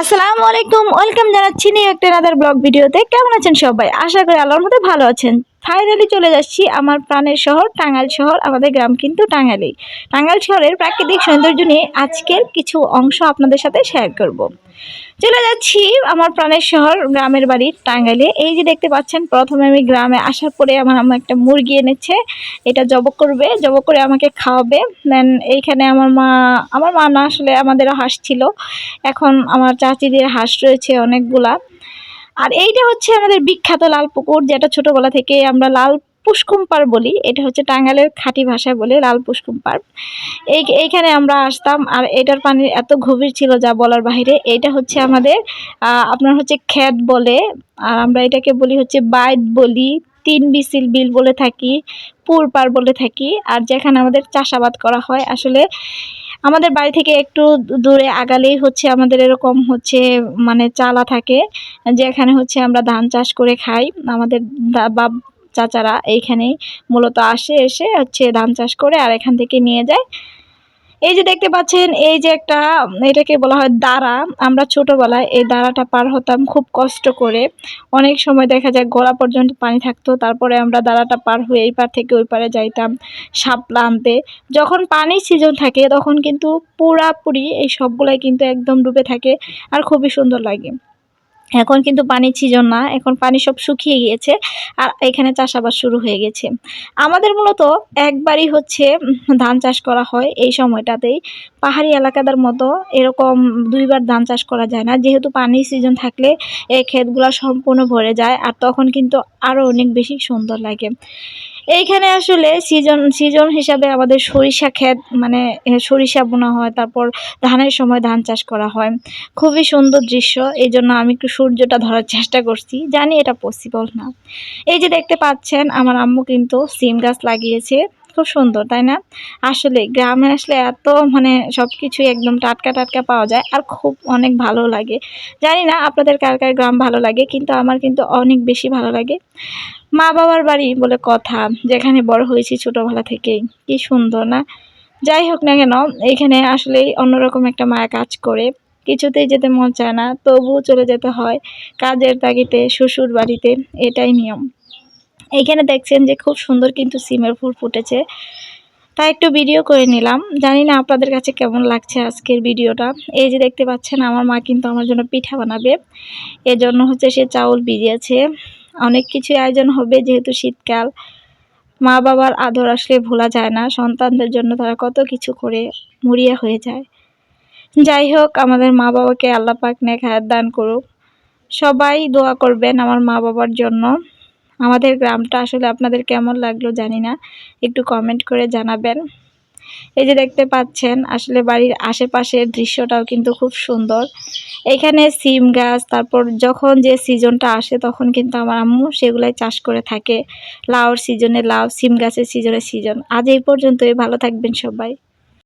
আসসালামু আলাইকুম, ওয়েলকাম জানাচ্ছি নিউ একটা নাদার ব্লগ ভিডিওতে। কেমন আছেন সবাই? আশা করি আল্লাহর মধ্যে ভালো আছেন। ফাইনালি চলে যাচ্ছি আমার প্রাণের শহর, টাঙ্গাইল শহর, আমাদের গ্রাম কিন্তু টাঙ্গাইলেই। টাঙ্গাইল শহরের প্রাকৃতিক সৌন্দর্য নিয়ে আজকের কিছু অংশ আপনাদের সাথে শেয়ার করব। চলে যাচ্ছি আমার প্রাণের শহর, গ্রামের বাড়ি টাঙ্গাইলে। এই যে দেখতে পাচ্ছেন, প্রথমে আমি গ্রামে আসার পরে আমার আম্মা একটা মুরগি এনেছে। এটা জব করবে, জব করে আমাকে খাওয়াবে। দেন এইখানে আমার মা আমার মা না আসলে আমাদেরও হাঁস ছিল। এখন আমার চাচিদের হাঁস রয়েছে অনেকগুলা। আর এইটা হচ্ছে আমাদের বিখ্যাত লাল পুকুর যেটা ছোটবেলা থেকে আমরা লাল পুষ্কুম পাড় বলি। এটা হচ্ছে টাঙ্গালের খাঁটি ভাষায় বলে লাল পুষ্কুম পাড় এই, এইখানে আমরা আসতাম আর এটার পানি এত গভীর ছিল যা বলার বাইরে এটা হচ্ছে আমাদের আপনার হচ্ছে খ্যাত বলে। আর আমরা এটাকে বলি হচ্ছে বাইট বলি। তিন বিসিল বিল বলে থাকি পুরপাড় বলে থাকি। আর যেখানে আমাদের চাষাবাদ করা হয়, আসলে আমাদের বাড়ি থেকে একটু দূরে আগালেই হচ্ছে আমাদের এরকম হচ্ছে মানে চালা থাকে, যেখানে হচ্ছে আমরা ধান চাষ করে খাই। আমাদের বাপ চাচারা এইখানেই মূলত আসে, এসে হচ্ছে ধান চাষ করে আর এখান থেকে নিয়ে যায়। এই যে দেখতে পাচ্ছেন, এই যে একটা, এটাকে বলা হয় দাঁড়া। আমরা ছোটবেলায় এই দাঁড়াটা পার হতাম খুব কষ্ট করে। অনেক সময় দেখা যায় গলা পর্যন্ত পানি থাকতো, তারপরে আমরা দাঁড়াটা পার হয়ে এই পার থেকে ওই পারে যাইতাম শাপলা আনতে। যখন পানির সিজন থাকে, তখন কিন্তু পুরাপুরি এই সবগুলাই কিন্তু একদম ডুবে থাকে আর খুবই সুন্দর লাগে। এখন কিন্তু পানির সিজন না, এখন পানি সব শুকিয়ে গিয়েছে আর এখানে চাষাবাদ শুরু হয়ে গেছে। আমাদের মূলত একবারই হচ্ছে ধান চাষ করা হয় এই সময়টাতেই। পাহাড়ি এলাকাদের মতো এরকম দুইবার ধান চাষ করা যায় না, যেহেতু পানির সিজন থাকলে এই ক্ষেতগুলো সম্পূর্ণ ভরে যায় আর তখন কিন্তু আরও অনেক বেশি সুন্দর লাগে। এইখানে আসলে সিজন সিজন হিসাবে আমাদের সরিষা ক্ষেত মানে সরিষা বোনা হয়, তারপর ধানের সময় ধান চাষ করা হয়। খুবই সুন্দর দৃশ্য এই জন্য আমি একটু সূর্যটা ধরার চেষ্টা করছি। জানি এটা পসিবল না। এই যে দেখতে পাচ্ছেন, আমার আম্মু কিন্তু সিম গাছ লাগিয়েছে। খুব সুন্দর, তাই না? আসলে গ্রামে আসলে এত মানে সব কিছুই একদম টাটকা টাটকা পাওয়া যায় আর খুব অনেক ভালো লাগে। জানি না আপনাদের কার কার গ্রাম ভালো লাগে, কিন্তু আমার কিন্তু অনেক বেশি ভালো লাগে। মা বাবার বাড়ি বলে কথা, যেখানে বড় হয়েছি ছোটোবেলা থেকেই। কি সুন্দর, না? যাই হোক না কেন এইখানে আসলেই অন্যরকম একটা মায়া কাজ করে। কিছুতেই যেতে মন চায় না, তবুও চলে যেতে হয় কাজের তাগিতে শ্বশুর বাড়িতে এটাই নিয়ম। এইখানে দেখছেন যে খুব সুন্দর কিন্তু সিমের ফুল ফুটেছে। তাই একটু ভিডিও করে নিলাম। জানি না আপনাদের কাছে কেমন লাগছে আজকের ভিডিওটা। এই যে দেখতে পাচ্ছেন, আমার মা কিন্তু আমার জন্য পিঠা বানাবে। এজন্য হচ্ছে সে চাউল ভিজিয়েছে। অনেক কিছু আয়োজন হবে যেহেতু শীতকাল। মা বাবার আদর আসলে ভোলা যায় না। সন্তানদের জন্য তারা কত কিছু করে মরিয়া হয়ে যায়। যাই হোক, আমাদের মা বাবাকে আল্লাহ পাক নেক হায়াত দান করুক। সবাই দোয়া করবেন আমার মা বাবার জন্য। আমাদের গ্রামটা আসলে আপনাদের কেমন লাগল জানি না, একটু কমেন্ট করে জানাবেন। এই যে দেখতে পাচ্ছেন, আসলে বাড়ির আশেপাশের দৃশ্যটাও কিন্তু খুব সুন্দর। এখানে সিম গাছ, তারপর যখন যে সিজনটা আসে তখন কিন্তু আমার আম্মু সেগুলাই চাষ করে থাকে। লাউর সিজনে লাউ, সিম গাছের সিজনে সিজন আজ এই পর্যন্তই, ভালো থাকবেন সবাই।